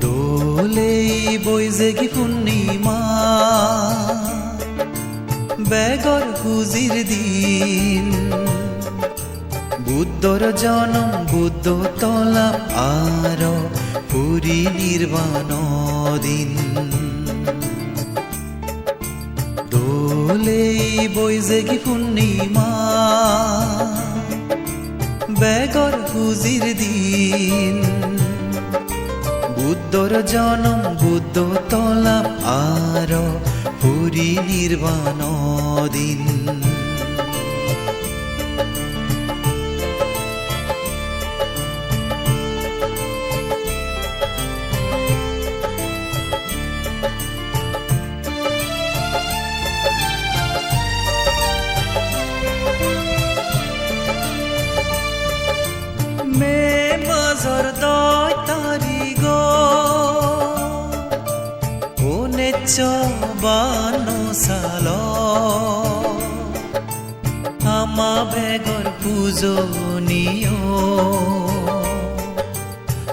Doleibo e que বেগর হুজির দিন। বুদ্ধর জনম, বুদ্ধ তলা, আর পুরী নির্বাণ দিন। দোলেই বৈজেগি পূর্ণিমা। বেগর হুজির দিন। বুদ্ধর জনম, বুদ্ধ তলা, আর পুরী নির্বাণ দিন। মে মাজর দয় বান্ন সাল। আমা বেগর পূজনীয়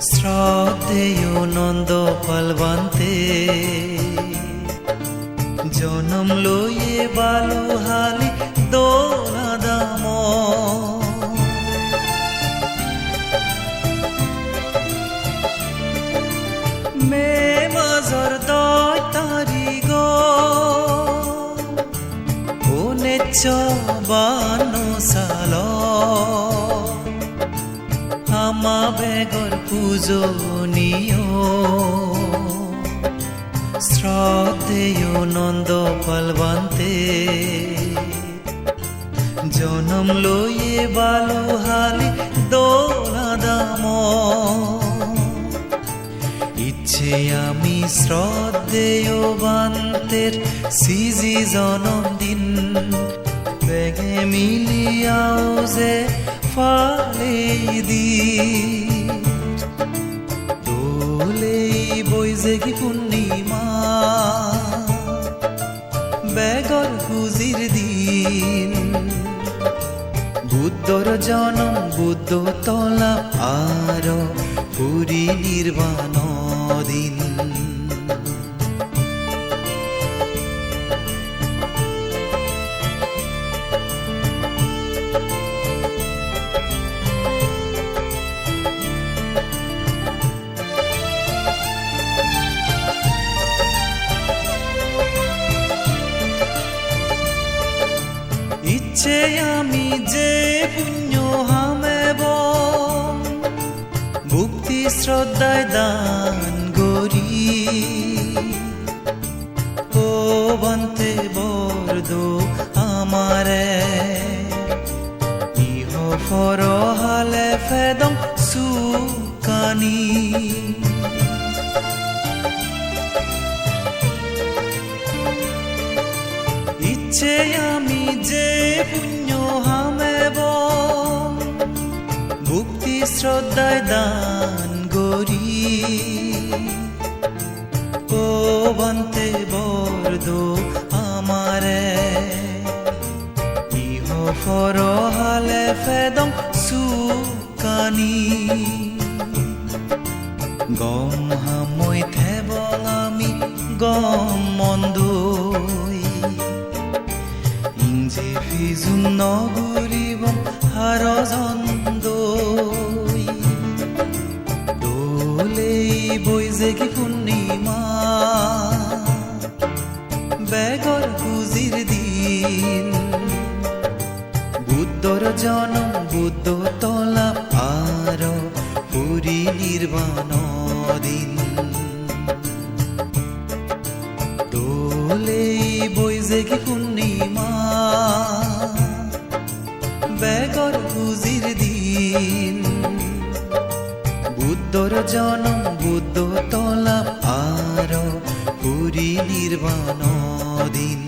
শ্রদ্ধেয় নন্দ পালবান্তে জনম লয়ে বালু হালি দোলা বান্ন সাল আমা বেগর পূজনীয় শ্রদ্ধেয় নন্দ পালবান্তে জনম লয়ে বালু হালি দোলা দাম। ইচ্ছে আমি শ্রদ্ধেয় বান্তের সিজি জনমদিন বেগে মিলিয়াও যে ফালে দি। দোলেই বৈজেগি পূর্ণিমা বেগর হুজির দিন। বুদ্ধর জনম, বুদ্ধ তলা, আর পুরী নির্বাণ দিন। ইচ্ছে আমি যে পুণ্য হামেব। ভক্তি শ্রদ্ধায় দান গরি ও বন্তে বরদ আমারে। ইহ ফর হালে ফেদম সুকানি। ইচ্ছে আমি যে পুণ্য হামেব ভক্তি শ্রদ্ধায় দান গরি ও বন্তে বরদ আমারে। ইহ ফর হালে ফেদম সুকানি। গম হামই থেবং আমি গম বৈজেগি পূর্ণিমা? বেগর হুজির দিন। বুদ্ধর জনম, বুদ্ধ তলা, আর পুরী নির্বাণ দিন। দোলেই বৈজেগি পূর্ণিমা? বেগর হুজির দিন। বুদ্ধর জনম বুদ্ধ তলাপ আর পুরী নির্বাণ দিন।